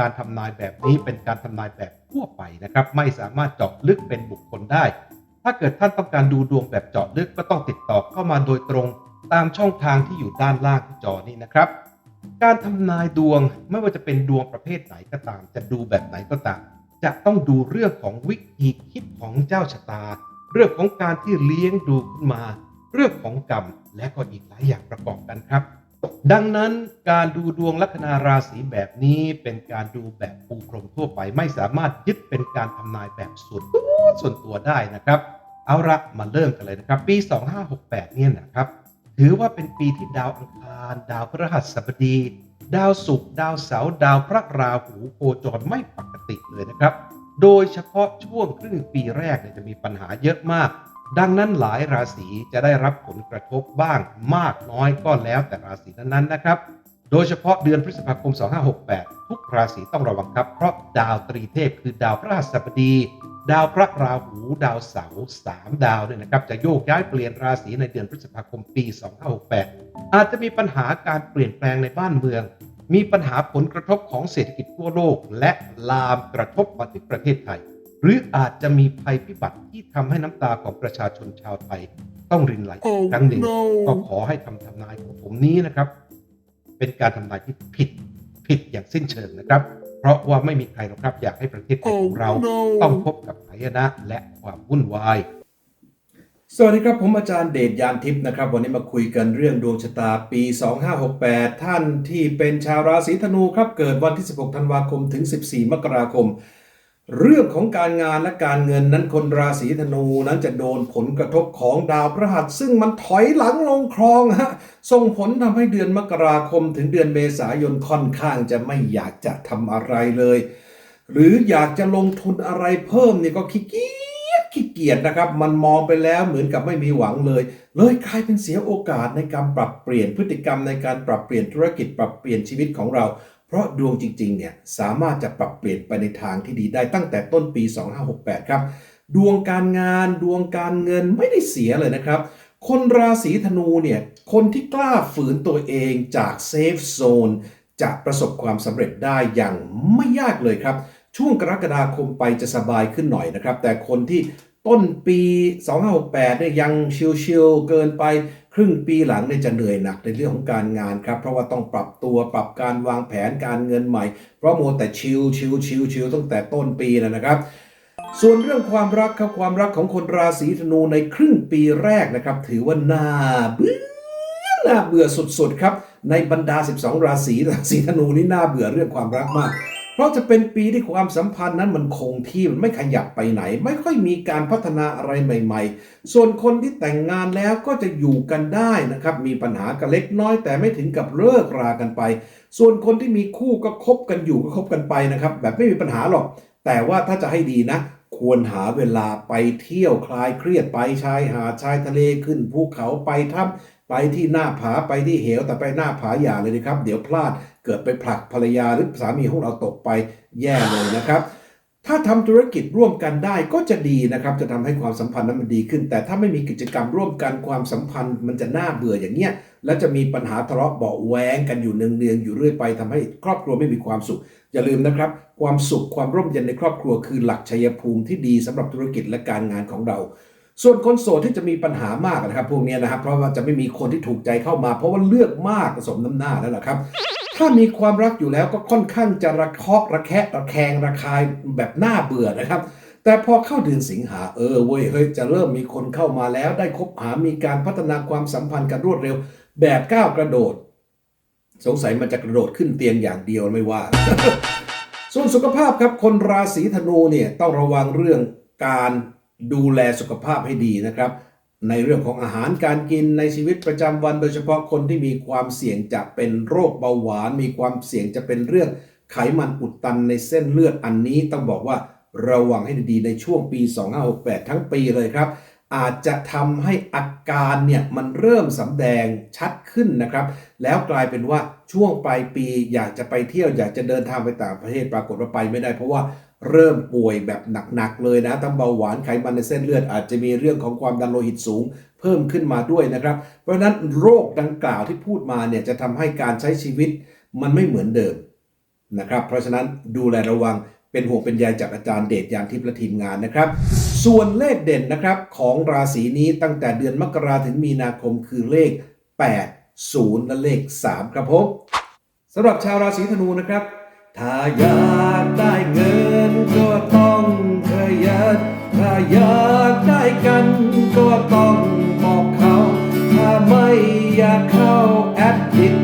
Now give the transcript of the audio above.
การทำนายแบบนี้เป็นการทำนายแบบทั่วไปนะครับ ไม่สามารถเจาะลึกเป็นบุคคลได้ ถ้าเกิดท่านต้องการดูดวงแบบเจาะลึกก็ต้องติดต่อเข้ามาโดยตรงตามช่องทางที่อยู่ด้านล่างที่จอนี้นะครับ การทำนายดวงไม่ว่าจะเป็นดวงประเภทไหนก็ตาม จะดูแบบไหนก็ตาม จะต้องดูเรื่องของวิธีคิดของเจ้าชะตา เรื่องของการที่เลี้ยงดูขึ้นมา เรื่องของกรรมและก็อีกหลายอย่างประกอบกันครับ ดังนั้นการดูดวงลัคนาราศีแบบนี้เป็นการดูแบบปูพรมทั่วไปไม่สามารถยึดเป็นการทำนายแบบส่วนตัวส่วนตัวได้นะครับ เอาละมาเริ่มกันเลยนะครับ ปี 2568 เนี่ยนะครับ ถือว่าเป็นปีที่ดาวอังคาร ดาวพฤหัสบดี ดาวศุกร์ดาวเสาร์ดาวพระราหูโคจรไม่ปกติเลยนะครับ โดยเฉพาะช่วงครึ่งปีแรกเนี่ยจะมีปัญหาเยอะมาก ดังนั้นหลายราศีจะได้รับผลกระทบบ้างมากน้อยก็แล้วแต่ราศีนั้นๆนะครับ โดยเฉพาะเดือนพฤษภาคม 2568 ทุกราศีต้องระวังครับ เพราะดาวตรีเทพคือดาวพระหัสบดี ดาวพระราหู ดาวเสาร์สามดาวเนี่ยนะครับจะโยกย้ายเปลี่ยนราศีในเดือนพฤษภาคมปี 2568 อาจจะมีปัญหาการเปลี่ยนแปลงในบ้านเมือง มีปัญหาผลกระทบของเศรษฐกิจทั่วโลก และลามกระทบมาถึงประเทศไทย หรืออาจจะมีภัยพิบัติที่ทำให้น้ำตาของประชาชนชาวไทยต้องรินไหลอีกครั้งหนึ่งก็ขอให้คำทำนายของผมนี้นะครับ เป็นการทำนายที่ผิดผิดอย่างสิ้นเชิงนะครับ เพราะว่าไม่มีใครหรอกครับอยากให้ประเทศไทยของเราต้องพบกับหายนะและความวุ่นวายสวัสดีครับผมอาจารย์เดชยานทิพย์นะครับ วันนี้มาคุยกันเรื่องดวงชะตาปี 2568 ท่านที่เป็นชาวราศีธนูครับเกิดวันที่ 16 ธันวาคมถึง 14 มกราคม เรื่องของการงานและการเงินนั้นคนราศีธนูนั้นจะโดนผลกระทบของดาวพฤหัส ซึ่งมันถอยหลังลงคลองฮะส่งผลทำให้เดือนมกราคมถึงเดือนเมษายนค่อนข้างจะไม่อยากจะทำอะไรเลย หรืออยากจะลงทุนอะไรเพิ่มนี่ก็ขี้เกียจขี้เกียจนะครับ มันมองไปแล้วเหมือนกับไม่มีหวังเลย เลยกลายเป็นเสียโอกาสในการปรับเปลี่ยนพฤติกรรมในการปรับเปลี่ยนธุรกิจปรับเปลี่ยนชีวิตของเรา เพราะดวงจริงๆเนี่ยสามารถจะปรับเปลี่ยนไปในทางที่ดีได้ตั้งแต่ต้นปี 2568 ครับ ดวงการงานดวงการเงินไม่ได้เสียเลยนะครับ คนราศีธนูเนี่ยคนที่กล้าฝืนตัวเองจากเซฟโซนจะประสบความสำเร็จได้อย่างไม่ยากเลยครับ ช่วงกรกฎาคมไปจะสบายขึ้นหน่อยนะครับ แต่คนที่ ต้นปี 2568เนี่ยยังชิลๆเกินไปครึ่งปีหลังเนี่ยจะเหนื่อยหนักในเรื่องของการงานครับ เพราะว่าต้องปรับตัวปรับการวางแผนการเงินใหม่ เพราะโมแต่ชิลชิลชิลชิลตั้งแต่ต้นปีนะนะครับ ส่วนเรื่องความรักครับความรักของคนราศีธนูในครึ่งปีแรกนะครับ ถือว่าน่าเบื่อน่าเบื่อสุดๆครับ ในบรรดา 12 ราศีราศีธนูนี่น่าเบื่อเรื่องความรักมาก ราะจะเป็นปีที่ความสัมพันธ์นั้นมันคงที่มันไม่ขยับไปไหน ไม่ค่อยมีการพัฒนาอะไรใหม่ ๆ ส่วนคนที่แต่งงานแล้วก็จะอยู่กันได้นะครับ มีปัญหากันเล็กน้อยแต่ไม่ถึงกับเลิกรากันไป ส่วนคนที่มีคู่ก็คบกันอยู่ก็คบกันไปนะครับ แบบไม่มีปัญหาหรอก แต่ว่าถ้าจะให้ดีนะ ควรหาเวลาไปเที่ยวคลายเครียดไปชายหาดชายทะเลขึ้นภูเขาไปถ้ำไปที่หน้าผาไปที่เหวแต่ไปหน้าผาอย่าเลยนะครับ เดี๋ยวพลาด เกิดไปผลักภรรยาหรือสามีของเราตกไปแย่เลยนะครับ ถ้าทำธุรกิจร่วมกันได้ก็จะดีนะครับ จะทำให้ความสัมพันธ์นั้นมันดีขึ้น แต่ถ้าไม่มีกิจกรรมร่วมกันความสัมพันธ์มันจะน่าเบื่ออย่างเงี้ยและจะมีปัญหาทะเลาะเบาะแว้งกันอยู่เนืองๆอยู่เรื่อยไปทำให้ครอบครัวไม่มีความสุข อย่าลืมนะครับ ความสุขความร่มเย็นในครอบครัวคือหลักชัยภูมิที่ดีสำหรับธุรกิจและการงานของเราส่วนคนโสดที่จะมีปัญหามากนะครับพวกเนี้ยนะครับเพราะว่าจะไม่มีคนที่ถูกใจเข้ามา เพราะว่าเลือกมากผสมน้ำหน้าแล้วล่ะครับ ถ้ามีความรักอยู่แล้วก็ค่อนข้างจะระคาะระแคะระแคงระคายแบบน่าเบื่อนะครับ แต่พอเข้าเดือนสิงหาเออเว้ยเฮ้ยจะเริ่มมีคนเข้ามาแล้ว ได้คบหามีการพัฒนาความสัมพันธ์กันรวดเร็ว แบบก้าวกระโดด สงสัยมันจะกระโดดขึ้นเตียงอย่างเดียวไม่ว่า ส่วนสุขภาพครับคนราศีธนูเนี่ยต้องระวังเรื่องการดูแลสุขภาพให้ดีนะครับ ในเรื่องของอาหารการกินในชีวิตประจำวัน โดยเฉพาะคนที่มีความเสี่ยงจะเป็นโรคเบาหวาน มีความเสี่ยงจะเป็นเรื่องไขมันอุดตันในเส้นเลือดอันนี้ต้องบอกว่าระวังให้ดีในช่วงปี 2568 ทั้งปีเลยครับ อาจจะทำให้อาการเนี่ยมันเริ่มสำแดงชัดขึ้นนะครับ แล้วกลายเป็นว่าช่วงปลายปีอยากจะไปเที่ยวอยากจะเดินทางไปต่างประเทศปรากฏว่าไปไม่ได้เพราะว่า เริ่มป่วยแบบหนักๆเลยนะทั้งเบาหวานไขมันในเส้นเลือดอาจจะมีเรื่องของความดันโลหิตสูง เพิ่มขึ้นมาด้วยนะครับ เพราะฉะนั้นโรคดังกล่าวที่พูดมาเนี่ยจะทำให้การใช้ชีวิตมันไม่เหมือนเดิมนะครับเพราะฉะนั้นดูแลระวังเป็นห่วงเป็นใยจากอาจารย์เดชยานทิพย์และทีมงานนะครับ ส่วนเลขเด่นนะครับของราศีนี้ตั้งแต่เดือนมกราถึงมีนาคมคือเลข 8 0 และเลข 3 ครับผมสำหรับชาวราศีธนูนะครับ ถ้าอยากได้เงินก็ต้องขยันถ้าอยากได้กันก็ต้องบอกเขา ถ้าไม่อยากเข้าแอดมิด